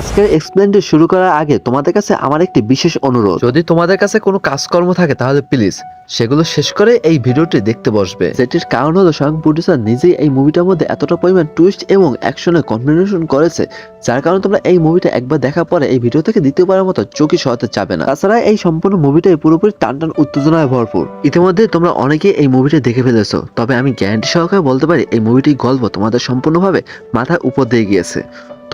আজকের এক্সপ্লেনটি শুরু করার আগে তোমাদের কাছে আমার একটি বিশেষ অনুরোধ। যদি তোমাদের কাছে কোনো কাজকর্ম থাকে তাহলে প্লিজ সেগুলো শেষ করে এই ভিডিওটি দেখতে বসবে। যেটির কারণ হলো স্বয়ং প্রডিউসার নিজেই এই মুভিটার মধ্যে এতটা পরিমাণ টুইস্ট এবং অ্যাকশনে কম্বিনেশন করেছে যার কারণে তোমরা এই মুভিটা একবার দেখার পরে এই ভিডিও থেকে দ্বিতীয়বারের মতো চোখে সরাতে চাবে না। তাছাড়া এই সম্পূর্ণ মুভিটাই পুরোপুরি টান টান উত্তেজনায় ভরপুর। ইতিমধ্যে তোমরা অনেকেই এই মুভিটা দেখে ফেলেছো তবে আমি গ্যারান্টি সহকারে বলতে পারি এই মুভিটির গল্প তোমাদের সম্পূর্ণভাবে মাথার উপর দিয়ে গিয়েছে।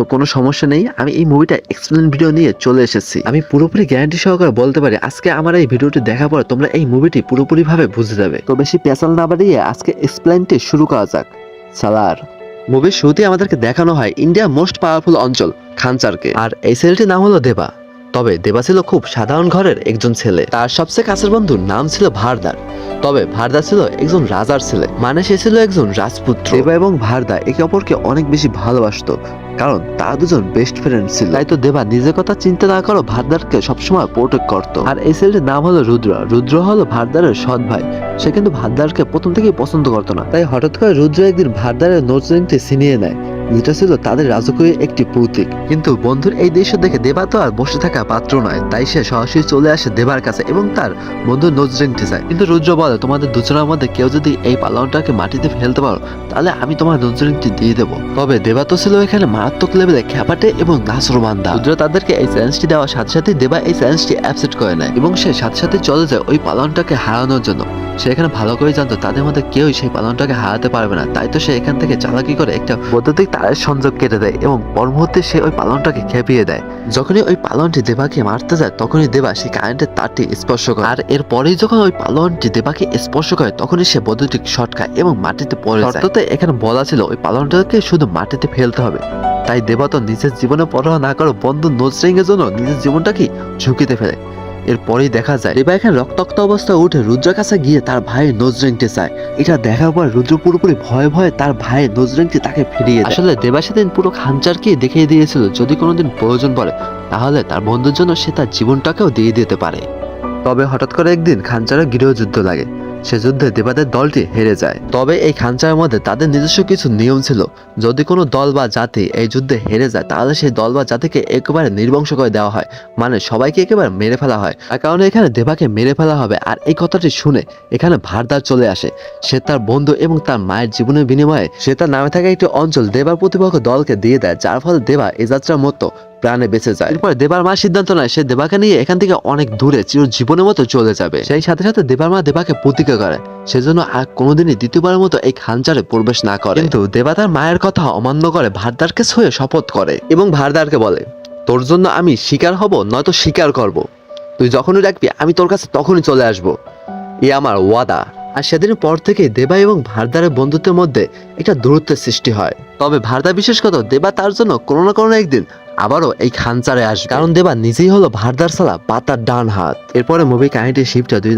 তো কোনো সমস্যা নেই, আমি এই মুভিটা এক্সপ্লেন ভিডিও নিয়ে চলে এসেছি। আমি পুরোপুরি গ্যারান্টি সহকারে বলতে পারি, আজকে আমার এই ভিডিওটি দেখার পর তোমরা এই মুভিটি পুরোপুরি ভাবে বুঝে যাবে। তো বেশি পেশাল না বাড়িয়ে আজকে এক্সপ্লেনটি শুরু করা যাক। সালার। মুভির শুরুতে আমাদেরকে দেখানো হয় ইন্ডিয়ার মোস্ট পাওয়ারফুল অঞ্চল খানচারকে আর এই ছেলেটির নাম হলো দেবা। তবে দেবা ছিল খুব সাধারণ ঘরের একজন ছেলে। তার সবচেয়ে কাছের বন্ধুর নাম ছিল ভারদার। তবে ভারদা ছিল একজন রাজার ছেলে। মানে সে ছিল একজন রাজপুত্র। দেবা এবং ভারদা একে অপরকে অনেক বেশি ভালোবাসতো। কারণ তারা দুজন বেস্ট ফ্রেন্ড ছিল। তাই তো দেবা, নিজের কথা চিন্তা না করো, ভারদারকে সবসময় প্রোটেক্ট করত। আর এই ছেলেটির নাম হলো রুদ্র। রুদ্র হলো ভারদারের সৎ ভাই। সে কিন্তু ভারদারকে প্রথম থেকেই পছন্দ করতো না। তাই হঠাৎ করে রুদ্র একদিন ভারদারের নোটস রিংটি ছিনিয়ে নেয়। যেটা ছিল তাদের রাজকীয় একটি প্রতীক। কিন্তু বন্ধুর এই দৃশ্য দেখে দেবা তো আর বসে থাকা পাত্র নয়। তাই সে সরাসরি চলে আসে দেবার কাছে এবং তার বন্ধুর নোজরিংটি চায় কিন্তু রুদ্র বলে, তোমাদের দুজনের মধ্যে কেউ যদি এই পালনটাকে মাটিতে ফেলতে পারো, তাহলে আমি তোমার নোজরিংটি দিয়ে দেবো। তবে দেবা তো ছিল এখানে মারাত্মক লেভেলে খ্যাপাটে এবং নাসরমান্দা। রুদ্র তাদেরকে এই চ্যালেঞ্জটি দেওয়ার সাথে সাথে দেবা এই চ্যালেঞ্জটি অ্যাপসেট করে নেয় এবং সে সাথে সাথে চলে যায় ওই পালনটাকে হারানোর জন্য। সে এখানে ভালো করে জানতো, তাদের মধ্যে কেউই সেই পালনটাকে হারাতে পারবে না। তাই তো সে এখান থেকে চালাকি করে একটা বৈদ্যুতিক তারের সংযোগ কেটে দেয় এবং পর মুহূর্তে সে ওই পালনটাকে খেপিয়ে দেয়। যখনই ওই পালনটি দেবাকে মারতে যায়, তখনই দেবা সেই কারেন্টের তারটি স্পর্শ করে। আর এরপরেই যখন ওই পালনটি দেবাকে স্পর্শ করে, তখনই সে বৈদ্যুতিক শট খায় এবং মাটিতে পড়ে যায়। এখানে বলা ছিল, ওই পালনটাকে শুধু মাটিতে ফেলতে হবে। তাই দেবা তো নিজের জীবনে পরোয়া না করে বন্ধু নোজরিং এর জন্য নিজের জীবনটাকে ঝুঁকিতে ফেলে। এরপরেই দেখা যায় রেবা এখানে রক্তাক্ত অবস্থায় উঠে রুদ্রের কাছে গিয়ে তার ভাইয়ের নোজরিংটি চায়। এটা দেখার পর রুদ্র পুরোপুরি ভয়ে ভয়ে তার ভাইয়ের নোজরিংটি তাকে ফিরিয়ে আসলে দেবা সেদিন পুরো খানচারকে দেখিয়ে দিয়েছিল যদি কোনোদিন প্রয়োজন পড়ে তাহলে তার বন্ধুর জন্য সে তার জীবনটাকেও দিয়ে দিতে পারে। তবে হঠাৎ করে একদিন খানচারের গৃহযুদ্ধ লাগে। সে যুদ্ধে দেবাদের দলটি হেরে যায়। তবে এই খানচারের মধ্যে তাদের নিজস্ব কিছু নিয়ম ছিল। যদি কোনো দল বা জাতি এই যুদ্ধে হেরে যায়, তাহলে সেই দল বা জাতিকে একেবারে নির্বংশ করে দেওয়া হয় মানে সবাইকে একেবারে মেরে ফেলা হয়। তার কারণে এখানে দেবাকে মেরে ফেলা হবে, আর এই কথাটি শুনে এখানে ভারদার চলে আসে। সে তার বন্ধু এবং তার মায়ের জীবনের বিনিময়ে সে তার নামে থাকা একটি অঞ্চল দেবার প্রতিপক্ষ দলকে দিয়ে দেয়, যার ফলে দেবা এ যাত্রার মতো প্রাণে বেঁচে যায়। এরপর দেবার মা সিদ্ধান্ত নেয়, সে দেবাকে নিয়ে এখান থেকে অনেক দূরে চির জীবনের মতো চলে যাবে। সেই সাথে সাথে দেবার মা দেবাকে প্রতিজ্ঞা করে, সেজন্য আর কোনোদিনই দ্বিতীয়বারের মতো এই খানচারে প্রবেশ না করে। কিন্তু দেবা তার মায়ের কথা অমান্য করে, ভারদারকে ছুঁয়ে শপথ করে এবং ভারদারকে বলে, তোর জন্য আমি শিকার হব, নয়তো স্বীকার করব। তুই যখনই ডাকবি, আমি তোর কাছে তখনই চলে আসব। এ আমার ওয়াদা। আর সেদিনের পর থেকে দেবা এবং ভারদারের বন্ধুত্বের মধ্যে একটা দূরত্বের সৃষ্টি হয়। তবে ভারদা বিশেষ কথা দেবা তার জন্য কোনো না কোনো একদিন আবারও এই খানচারে আসবে। কারণ দেবা নিজেই হলো ভারদার সালা পাতার ডান হাত। এরপরে মুভি কাহিনীটি শিফট হয় দুই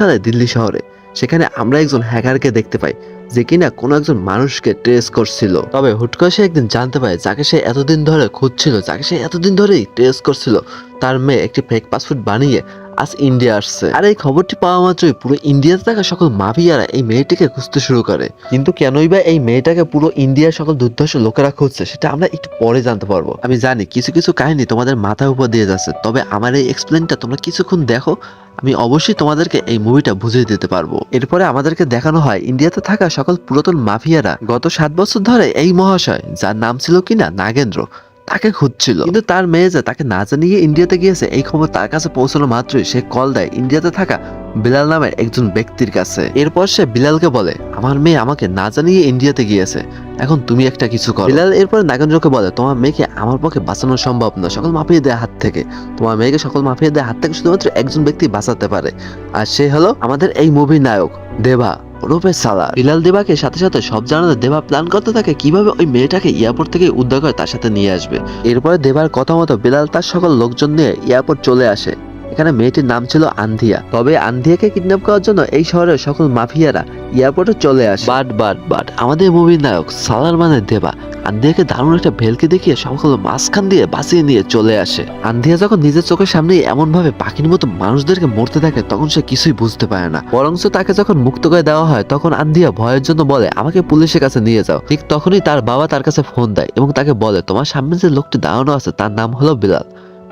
সালে দিল্লি শহরে। সেখানে আমরা একজন হ্যাকারকে দেখতে পাই, যে কিনা কোনো একজন মানুষকে ট্রেস করছিল। তবে হুট করে সে একদিন জানতে পারে যাকে সে এতদিন ধরে খুঁজছিল, যাকে সে এতদিন ধরেই ট্রেস করছিল, তার মেয়ে একটি ফেক পাসপোর্ট বানিয়ে আজ ইন্ডিয়া আসছে। আর এই খবরটি পাওয়া মাত্রই পুরো ইন্ডিয়াতে থাকা সকল মাফিয়ারা এই মেয়েটিকে খুঁজতে শুরু করে। কিন্তু কেনই বা এই মেয়েটাকে পুরো ইন্ডিয়ার সকল দুর্ধর্ষ লোকেরা খুঁজছে, সেটা আমরা একটু পরে জানতে পারব। আমি জানি কিছু কিছু কাহিনী তোমাদের মাথার উপর দিয়ে যাচ্ছে, তবে আমার এই এক্সপ্লেনটা তোমরা কিছুক্ষণ দেখো, আমি অবশ্যই তোমাদেরকে এই মুভিটা বুঝিয়ে দিতে পারব। এরপরে আমাদেরকে দেখানো হয় ইন্ডিয়াতে থাকা সকল পুরাতন মাফিয়ারা গত সাত বছর ধরে এই মহাশয়, যার নাম ছিল কিনা নাগেন্দ্র তাকে খুঁজছিল। কিন্তু তার মেয়ে যে তাকে না জানিয়ে ইন্ডিয়াতে গিয়েছে, এই খবর তার কাছে পৌঁছানো মাত্রই। সে কল দেয়, ইন্ডিয়াতে থাকা বিলাল নামের একজন ব্যক্তির কাছে। এরপর সে বিলালকে বলে, আমার মেয়ে আমাকে না জানিয়ে ইন্ডিয়াতে গিয়েছে। এখন তুমি একটা কিছু করো। বিলাল এরপর নাগেন্দ্রকে বলে, তোমার মেয়েকে আমার পক্ষে বাঁচানো সম্ভব না সকল মাফিয়ে দেয় হাত থেকে। তোমার মেয়েকে সকল মাফিয়ে দেয় হাত থেকে শুধুমাত্র একজন ব্যক্তি বাঁচাতে পারে। আর সে হলো আমাদের এই মুভির নায়ক, দেবা। রূপে সালা বিলাল দেবাকে সাথে সাথে সব জানাতে দেবা প্ল্যান করতে থাকে কীভাবে ওই মেয়েটাকে এয়ারপোর্ট থেকে উদ্ধার করে তার সাথে নিয়ে আসবে। এরপরে দেবার কথা মতো বিলাল তার সকল লোকজন নিয়ে এয়ারপোর্ট চলে আসে। এখানে মেয়েটির নাম ছিল আন্ধিয়া। তবে আন্ধিয়াকে কিডন্যাপ করার জন্য এই শহরের সকল মাফিয়ারা এয়ারপোর্টে চলে আসে। বাট বাট বাট আমাদের মুভির নায়ক সালার মানে দেবা আন্ধিয়াকে দারুণ একটা ভেলকে দেখিয়ে সকল মাঝখান দিয়ে বাঁচিয়ে নিয়ে চলে আসে। আন্ধিয়া যখন নিজের চোখের সামনে এমন ভাবে পাখির মতো মানুষদেরকে মরতে থাকে তখন সে কিছুই বুঝতে পারে না। বরঞ্চ তাকে যখন মুক্ত করে দেওয়া হয় তখন আন্ধিয়া ভয়ের জন্য বলে আমাকে পুলিশের কাছে নিয়ে যাও। ঠিক তখনই তার বাবা তার কাছে ফোন দেয় এবং তাকে বলে তোমার সামনে যে লোকটি দাঁড়ানো আছে তার নাম হলো বিলাল।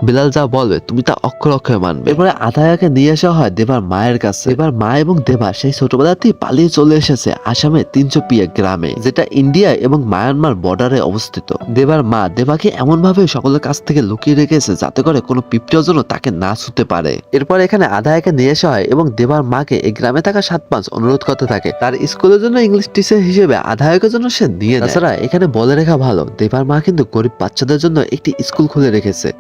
বিলাল যা বলবে তুমি তা অক্ষর অক্ষরে মানবে। এরপরে আধায়াকে নিয়ে আসা হয় দেবার মায়ের কাছে। এবার মা এবং দেবা সেই ছোটবেলাতেই পালিয়ে চলে এসেছে আসামে তিনশো পিয়া গ্রামে যেটা ইন্ডিয়া এবং মায়ানমার বর্ডারে অবস্থিত। দেবার মা দেবাকে এমন ভাবে সকলের কাছ থেকে লুকিয়ে রেখেছে যাতে করে কোনো পিঁপড়েও যেন তাকে না ছুতে পারে। এরপর এখানে আধায়াকে নিয়ে আসা হয় এবং দেবার মাকে এই গ্রামে থাকা সাত পাঁচ অনুরোধ করতে থাকে। তার স্কুলের জন্য ইংলিশ টিচার হিসেবে আধায়কের জন্য সে নিয়ে নেয়। তাছাড়া এখানে বলে রেখা ভালো দেবার মা কিন্তু গরিব বাচ্চাদের জন্য একটি স্কুল খুলে রেখেছে।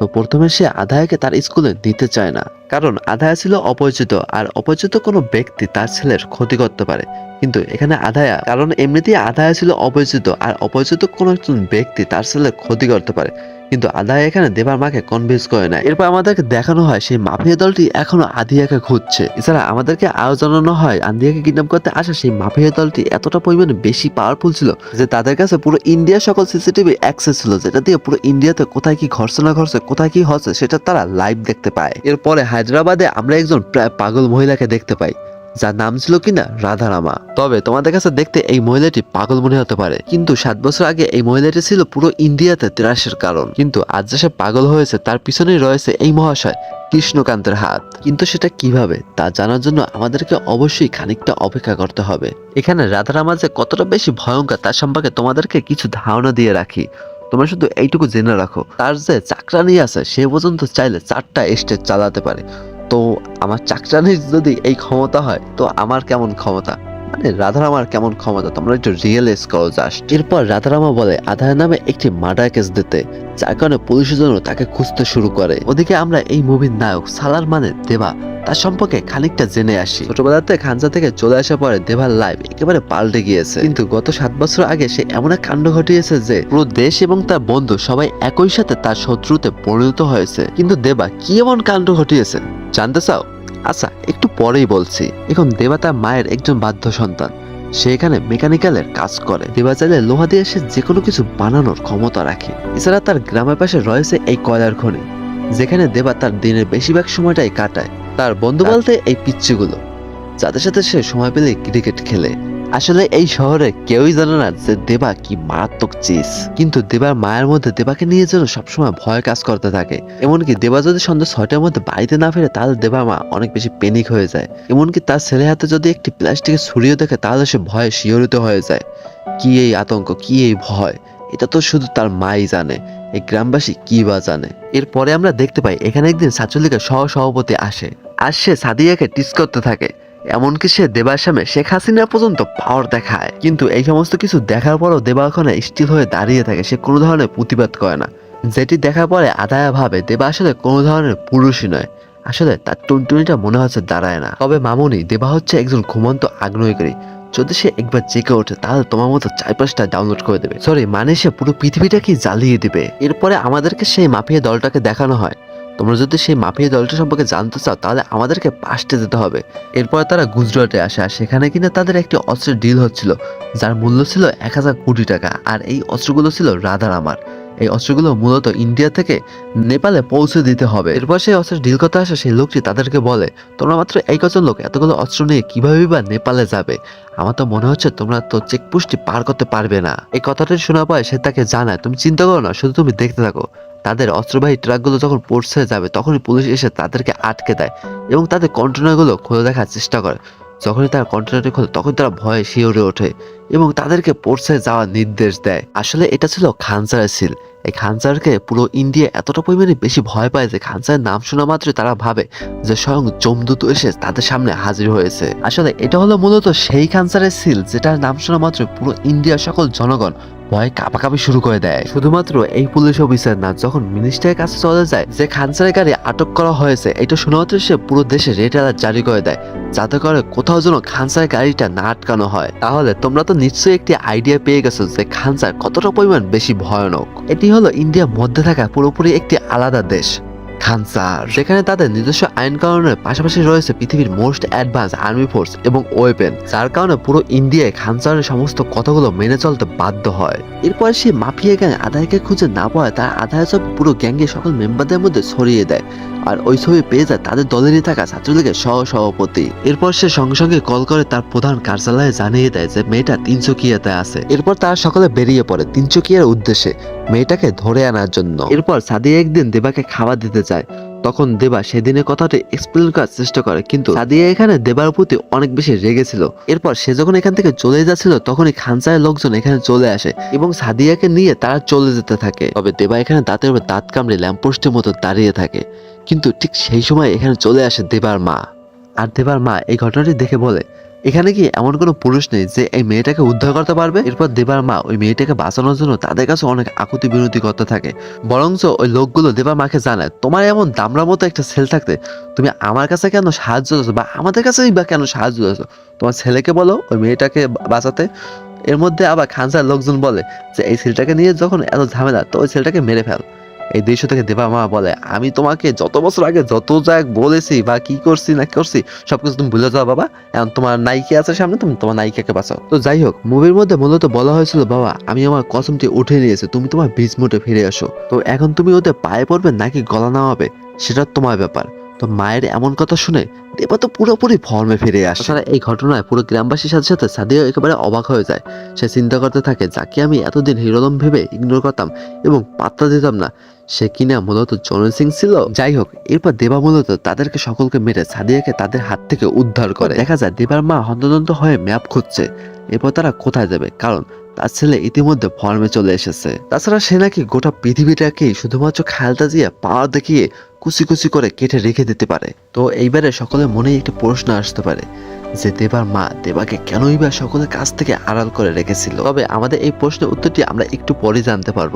তো প্রথমে সে আধায়াকে তার স্কুলে নিতে চায় না। কারণ আধায়া ছিল অপরিচিত আর অপরিচিত কোনো ব্যক্তি তার ছেলের ক্ষতি করতে পারে। কিন্তু এখানে আধায়া কারণ এমনিতেই আধায়া ছিল অপরিচিত আর অপরিচিত কোনো একজন ব্যক্তি তার ছেলের ক্ষতি করতে পারে। কিন্তু আদায় এখানে দেবার মাকে কনভিন্স করে না এরপর আমাদেরকে দেখানো হয় সেই মাফিয়া দলটি এখনও আদিয়াকে খুঁজছে। এছাড়া আমাদেরকে আরও জানানো হয় আন্দিয়াকে কিডন্যাপ করতে আসা সেই মাফিয়া দলটি এতটা পরিমাণে বেশি পাওয়ারফুল ছিল যে তাদের কাছে পুরো ইন্ডিয়ার সকল সিসিটিভি অ্যাক্সেস ছিল, যেটা দিয়ে পুরো ইন্ডিয়াতে কোথায় কি ঘটছে না ঘটছে, কোথায় কি হচ্ছে, সেটা তারা লাইভ দেখতে পায়। এরপরে হায়দ্রাবাদে আমরা একজন প্রায় পাগল মহিলাকে দেখতে পাই। যার নাম ছিল কিনা? রাধারামা। তবে তোমাদের কাছে দেখতে এই মহিলাটি পাগল মনে হতে পারে। কিন্তু সাত বছর আগে এই মহিলাটি ছিল পুরো ইন্ডিয়াতে ত্রাসের কারণ। কিন্তু আজ যে পাগল হয়েছে, তার পিছনেই রয়েছে এই মহাশয়, কৃষ্ণকান্তের হাত। কিন্তু সেটা কীভাবে, তা জানার জন্য আমাদেরকে অবশ্যই খানিকটা অপেক্ষা করতে হবে। এখানে রাধারামা যে কতটা বেশি ভয়ঙ্কর, তার সম্পর্কে তোমাদেরকে কিছু ধারণা দিয়ে রাখি। তোমরা শুধু এইটুকু জেনে রাখো। তার যে চাকরানি আছে, সে পর্যন্ত চাইলে চারটা স্টেজ চালাতে পারে। তো আমার চাকরানির যদি এই ক্ষমতা হয়, তো আমার কেমন ক্ষমতা? মানে রাধারামার কেমন ক্ষমতা? তোমরা একটু রিয়েলাইজ করো জাস্ট এরপর রাধারামা বলে, আধার নামে একটি মার্ডার কেস দিতে। যার কারণে পুলিশের জন্য তাকে খুঁজতে শুরু করে। ওদিকে আমরা এই মুভির নায়ক সালার মানে দেবা। তার সম্পর্কে খানিকটা জেনে আসি। ছোটবেলাতে খানসা থেকে চলে আসার পরে দেবার লাইফ একেবারে পাল্টে গিয়েছে। কিন্তু গত সাত বছর আগে সে এমন এক কাণ্ড ঘটিয়েছে যে, পুরো দেশ এবং তার বন্ধু সবাই একই সাথে তার শত্রুতে পরিণত হয়েছে। কিন্তু দেবা কি এমন কাণ্ড ঘটিয়েছে? জানতে চাও? আচ্ছা একটু পরেই বলছি। এখন দেবা তার মায়ের একজন বাধ্য সন্তান। সে এখানে মেকানিক্যালের কাজ করে। দেবা চাইলে লোহা দিয়ে সে যে কোনো কিছু বানানোর ক্ষমতা রাখে। এছাড়া তার গ্রামের পাশে রয়েছে এই কয়লার খনি যেখানে দেবা তার দিনের বেশিরভাগ সময়টাই কাটায়। তার বন্ধু বলতে এই পিচ্ছিগুলো যাদের সাথে সে সময় পেলে ক্রিকেট খেলে। আসলে এই শহরে কেউই জানে না যে দেবা কি মারাত্মক চিজ। কিন্তু দেবার মায়ের মধ্যে দেবাকে নিয়ে যেন সবসময় ভয় কাজ করতে থাকে। এমনকি দেবা যদি সন্ধ্যা ছয়টার মধ্যে বাড়িতে না ফেরে, তাহলে দেবার মা অনেক বেশি পেনিক হয়ে যায়। এমনকি তার ছেলে হাতে যদি একটি প্লাস্টিকের ছুরিও দেখে, তাহলে সে ভয়ে শিহরিত হয়ে যায়। কি এই আতঙ্ক, কি এই ভয়? এটা তো শুধু তার মাই জানে, এই গ্রামবাসী কি বা জানে? এরপরে আমরা দেখতে পাই, এখানে একদিন ছাত্রলীগের সহ সভাপতি আসে। আর সে সাদিয়াকে টিস করতে থাকে। এমনকি সে দেবার সামনে শেখ হাসিনা পর্যন্ত পাওয়ার দেখায়। কিন্তু এই সমস্ত কিছু দেখার পরও দেবা ওখানে স্টিল হয়ে দাঁড়িয়ে থাকে সে কোনো ধরনের প্রতিবাদ করে না। যেটি দেখার পরে আদায়া ভাবে দেবা আসলে কোনো ধরনের পুরুষই নয়। আসলে তার টুনটুনিটা মনে হচ্ছে দাঁড়ায় না। তবে মামুনি, দেবা হচ্ছে একজন ঘুমন্ত আগ্নেয়কারী যদি সে একবার জেগে ওঠে, তাহলে তোমার মতো চার পাঁচটা ডাউনলোড করে দেবে। সরি মানে সে পুরো পৃথিবীটাকে জ্বালিয়ে দিবে। এরপরে আমাদেরকে সেই মাফিয়া দলটাকে দেখানো হয়। তোমরা যদি সেই মাফিয়া দলটা সম্পর্কে জানতে চাও, তাহলে আমাদেরকে পাশে যেতে হবে। এরপর তারা গুজরাটে আসে, আর সেখানে কিনা তাদের একটি অস্ত্রের ডিল হচ্ছিল, যার মূল্য ছিল এক হাজার কোটি টাকা, আর এই অস্ত্রগুলো ছিল রাধার আমার। এই অস্ত্রগুলো মূলত ইন্ডিয়া থেকে নেপালে পৌঁছে দিতে হবে। এরপর সেই অস্ত্রের ডিল করতে আসে সেই লোকটি তাদেরকে বলে, তোমরা মাত্র এই কজন লোক এতগুলো অস্ত্র নিয়ে কীভাবে বা নেপালে যাবে? আমার তো মনে হচ্ছে তোমরা তো চেকপোস্টটি পার করতে পারবে না। এই কথাটি শোনার পরে সে তাকে জানায়, তুমি চিন্তা করো না, শুধু তুমি দেখতে থাকো। তাদের অস্ত্রবাহী ট্রাকগুলো যখন পৌঁছে যাবে, তখনই পুলিশ এসে তাদেরকে আটকে দেয় এবং তাদের কন্টেনারগুলো খুলে দেখার চেষ্টা করে। যখনই তারা কন্টেনারটি খোলে তখন তারা ভয়ে শিওরে ওঠে এবং তাদেরকে পৌঁছে যাওয়ার নির্দেশ দেয়। আসলে এটা ছিল খানসারের সিল। এই খানসারকে পুরো ইন্ডিয়া এতটা পরিমাণে বেশি ভয় পায় যে খানসারের নাম শোনা মাত্রই তারা ভাবে যে স্বয়ং জমদূত এসে তাদের সামনে হাজির হয়েছে। আসলে এটা হলো মূলত সেই খানসারের সিল যেটার নাম শোনা মাত্র পুরো ইন্ডিয়ার সকল জনগণ ভয় কাঁপাকাঁপি শুরু করে দেয়। শুধুমাত্র এই পুলিশ অফিসার না, যখন মিনিস্টারের কাছে চলে যায় যে খানসারের গাড়ি আটক করা হয়েছে, এটা শোনা মাত্র সে পুরো দেশে রেড অ্যালার্ট জারি করে দেয়, যাতে করে কোথাও যেন খানসারের গাড়িটা না আটকানো হয়। তাহলে তোমরা তো নিশ্চয়ই একটি আইডিয়া পেয়ে গেছো যে খানসার কতটা পরিমাণ বেশি ভয়ানক। এটি হলো ইন্ডিয়ার মধ্যে থাকা পুরোপুরি একটি আলাদা দেশ খানসার সেখানে তাদের নিজস্ব আইন কানুনের পাশাপাশি রয়েছে পৃথিবীর মোস্ট অ্যাডভান্স আর্মি ফোর্স এবং ওয়েপেন, যার কারণে পুরো ইন্ডিয়ায় খানসারের সমস্ত কথাগুলো মেনে চলতে বাধ্য হয়। এরপর সে মাফিয়া গ্যাং আদায়কে খুঁজে না পাওয়ায় তার আদায় সব পুরো গ্যাংয়ের সকল মেম্বারদের মধ্যে ছড়িয়ে দেয়। আর ওই ছবি পেয়ে যায় তাদের দলেরই থাকা ছাত্রলীগের সহ সভাপতি এরপর সে সঙ্গে সঙ্গে কল করে তার প্রধান কার্যালয়ে জানিয়ে দেয় যে মেয়েটা তিনচকিয়াতে আছে। এরপর তারা সকলে বেরিয়ে পড়ে তিনচকিয়ার উদ্দেশ্যে মেয়েটাকে ধরে আনার জন্য। এরপর সাদিয়া একদিন দেবাকে খাবার দিতে চায় তখন দেবা সেদিনের কথাটি এক্সপ্লেন করার চেষ্টা করে, কিন্তু সাদিয়া এখানে দেবার প্রতি অনেক বেশি রেগেছিল এরপর সে যখন এখান থেকে চলে যাচ্ছিল, তখনই খানসারের লোকজন এখানে চলে আসে এবং সাদিয়াকে নিয়ে তারা চলে যেতে থাকে। তবে দেবা এখানে দাঁতের উপর দাঁত কামড়ে ল্যাম্পোস্টের মতো দাঁড়িয়ে থাকে। কিন্তু ঠিক সেই সময় এখানে চলে আসে দেবার মা। আর দেবার মা এই ঘটনাটি দেখে বলে, এখানে কি এমন কোনো পুরুষ নেই যে এই মেয়েটাকে উদ্ধার করতে পারবে? এরপর দেবার মা ওই মেয়েটাকে বাঁচানোর জন্য তাদের কাছে অনেক আকুতি বিনতি করতে থাকে। বরঞ্চ ওই লোকগুলো দেবার মাকে জানায়, তোমার এমন দামড়ার মতো একটা ছেলে থাকতে তুমি আমার কাছে কেন সাহায্য চাচ্ছ বা আমাদের কাছেই বা কেন সাহায্য চাচ্ছ? তোমার ছেলেকে বলো, ওই মেয়েটাকে বাঁচাতে। এর মধ্যে আবার খানসার লোকজন বলে যে, এই ছেলেটাকে নিয়ে যখন এত ঝামেলা, তো ওই ছেলেটাকে মেরে ফেল। এই দৃশ্য থেকে দেবা মা বলে, আমি তোমাকে যত বছর আগে যত যাক বলেছি বা কি করছি না করছি সব কিছু তুমি ভুলে যাও বাবা। এখন তোমার নায়িকা আছে সামনে, তুমি তোমার নায়িকাকে বাঁচাও। তো যাই হোক মুভির মধ্যে মূলত বলা হয়েছিল, বাবা, আমি আমার কসমটি উঠে নিয়েছি, তুমি তোমার বীজ মোটে ফিরে আসো তো এখন তুমি ওদের পায়ে পড়বে নাকি গলা নামাবে, সেটা তোমার ব্যাপার। তো মায়ের এমন কথা শুনে দেবা তো পুরোপুরি ফর্মে ফিরে আসে। তাছাড়া এই ঘটনায় পুরো গ্রামবাসীর সাথে সাথে সাদিয়া একেবারে অবাক হয়ে যায়। সে চিন্তা করতে থাকে, যাকে আমি এতদিন হিরোদম ভেবে ইগনোর করতাম এবং পাত্তা দিতাম না, সে কিনা মূলত জনন সিং ছিল? যাই হোক, এরপর দেবা মূলত তাদেরকে সকলকে মেরে সাদিয়াকে তাদের হাত থেকে উদ্ধার করে। দেখা যায় দেবার মা হন্তদন্ত হয়ে ম্যাপ খুঁজছে, এরপর তারা কোথায় যাবে? কারণ তার ছেলে ইতিমধ্যে ফর্মে চলে এসেছে। তাছাড়া সে নাকি গোটা পৃথিবীটাকেই শুধুমাত্র খেয়ালটা দিয়ে পাওয়ার দেখিয়ে কুচি কুচি করে কেটে রেখে দিতে পারে। তো এইবারে সকলের মনেই একটি প্রশ্ন আসতে পারে যে দেবার মা দেবাকে কেনই বা সকলের কাছ থেকে আড়াল করে রেখেছিল? তবে আমাদের এই প্রশ্নের উত্তরটি আমরা একটু পরে জানতে পারব।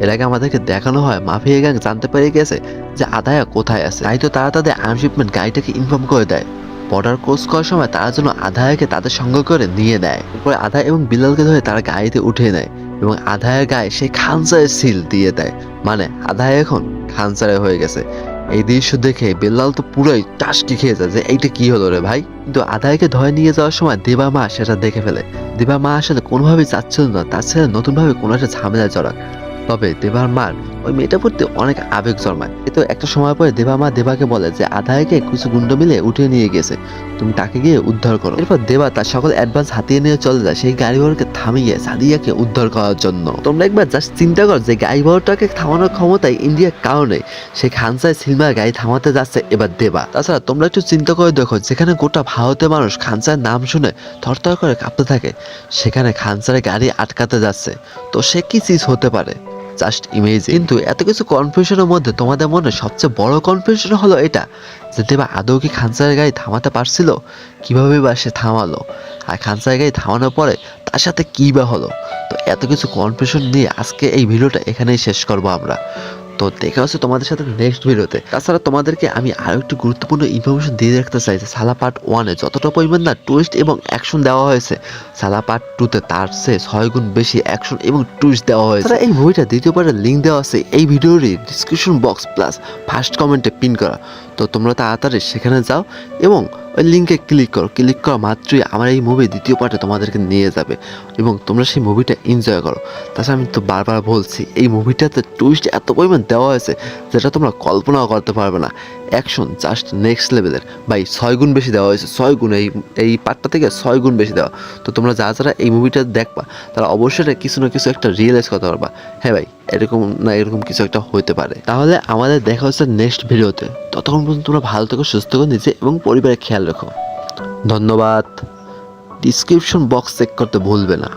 এর আগে আমাদেরকে দেখানো হয়, মাফিয়া গ্যাং জানতে পেরে গেছে যে আদায়া কোথায় আছে। তাই তো তারা তাদের আনশিপমেন্ট গাড়িটাকে ইনফর্ম করে দেয়। বর্ডার ক্রস করার সময় তারা যেন আধায়াকে তাদের সঙ্গে করে নিয়ে নেয়। এরপরে আধা এবং বিল্লালকে ধরে তারা গাড়িতে উঠিয়ে নেয় এবং আধায়ের গায়ে সেই খানসারের সিল দিয়ে দেয়। মানে আধায় এখন খানসারে হয়ে গেছে। এই দৃশ্য দেখে বেল্লাল তো পুরোই টাসকি খেয়ে যায় যে, এইটা কি হলো রে ভাই? কিন্তু আদায়কে ধরে নিয়ে যাওয়ার সময় দেবা মা সেটা দেখে ফেলে। দেবা মা আসলে কোনোভাবেই চাচ্ছিল না, তার ছেলে নতুনভাবে কোনো একটা ঝামেলায় জড়াক। তবে দেবার মার ওই মেয়েটা প্রতি অনেক আবেগ জন্মায়। এতো একটা সময় পরে দেবা মা দেবাকে বলে যে আধায়কে কিছু গুন্ড মিলে উঠিয়ে নিয়ে গেছে। তুমি তাকে গিয়ে উদ্ধার করো। এরপর দেবা তার সকল অ্যাডভান্স হাতিয়ে নিয়ে চলে যায় সেই গাড়ি বড়কে থামিয়ে সাদিয়াকে উদ্ধার করার জন্য। তোমরা একবার জাস্ট চিন্তা কর যে গাড়ি বড়টাকে থামানোর ক্ষমতায় ইন্ডিয়ার কারণে সেই খানসাই সিলমার গাড়ি থামাতে যাচ্ছে এবার দেবা। তাছাড়া তোমরা একটু চিন্তা করে দেখো, যেখানে গোটা ভারতের মানুষ খানসার নাম শুনে থরথর করে কাঁপতে থাকে, সেখানে খানসারের গাড়ি আটকাতে যাচ্ছে। তো সে কি চিজ হতে পারে? Just image. কিন্তু এত কিছু কনফিউশনের মধ্যে তোমাদের মনে সবচেয়ে বড় কনফিউশন হলো এটা, যে দেবা আদৌ কি খানসার গাড়ি থামাতে পারছিল? কীভাবে বা সে থামালো? আর খানসারের গায়ে থামানোর পরে তার সাথে কী বা হলো? তো এত কিছু কনফিউশন নিয়ে আজকে এই ভিডিওটা এখানেই শেষ করব আমরা। তো দেখা হচ্ছে তোমাদের সাথে নেক্সট ভিডিওতে তাছাড়া তোমাদেরকে আমি আরও একটু গুরুত্বপূর্ণ ইনফরমেশন দিয়ে রাখতে চাই যে সালা পার্ট ওয়ানে যতটা পরিমাণ না টুইস্ট এবং অ্যাকশন দেওয়া হয়েছে, সালা পার্ট টুতে তার সে ছয় গুণ বেশি অ্যাকশন এবং টুইস্ট দেওয়া হয়েছে। এই এই মুভিটা দ্বিতীয়বারের লিঙ্ক দেওয়া আছে এই ভিডিওরই ডিসক্রিপশন বক্স প্লাস ফার্স্ট কমেন্টে পিন করা। তো তোমরা তাড়াতাড়ি সেখানে যাও এবং ওই লিঙ্কে ক্লিক করো। ক্লিক করা মাত্রই আমার এই মুভি দ্বিতীয় পার্টে তোমাদেরকে নিয়ে যাবে এবং তোমরা সেই মুভিটা এনজয় করো। তাছাড়া আমি তো বারবার বলছি, এই মুভিটাতে টুইস্ট এত পরিমাণ দেওয়া হয়েছে যেটা তোমরা কল্পনাও করতে পারবে না। অ্যাকশন জাস্ট নেক্সট লেভেলের ভাই ছয় গুণ বেশি দেওয়া হয়েছে, ছয় গুণ এই এই পার্টটা থেকে ছয় গুণ বেশি দেওয়া। তো তোমরা যারা যারা এই মুভিটা দেখবা, তারা অবশ্যই কিছু না কিছু একটা রিয়েলাইজ করতে পারবা। হ্যাঁ ভাই? এরকম না এরকম কিছু একটা হতে পারে। তাহলে আমাদের দেখা হচ্ছে নেক্সট ভিডিওতে। ততক্ষণ পর্যন্ত তোমরা ভালো থেকো, সুস্থ থেকো, নিজে এবং পরিবারের খেয়াল রেখো। ধন্যবাদ। ডিসক্রিপশন বক্স চেক করতে ভুলবে না।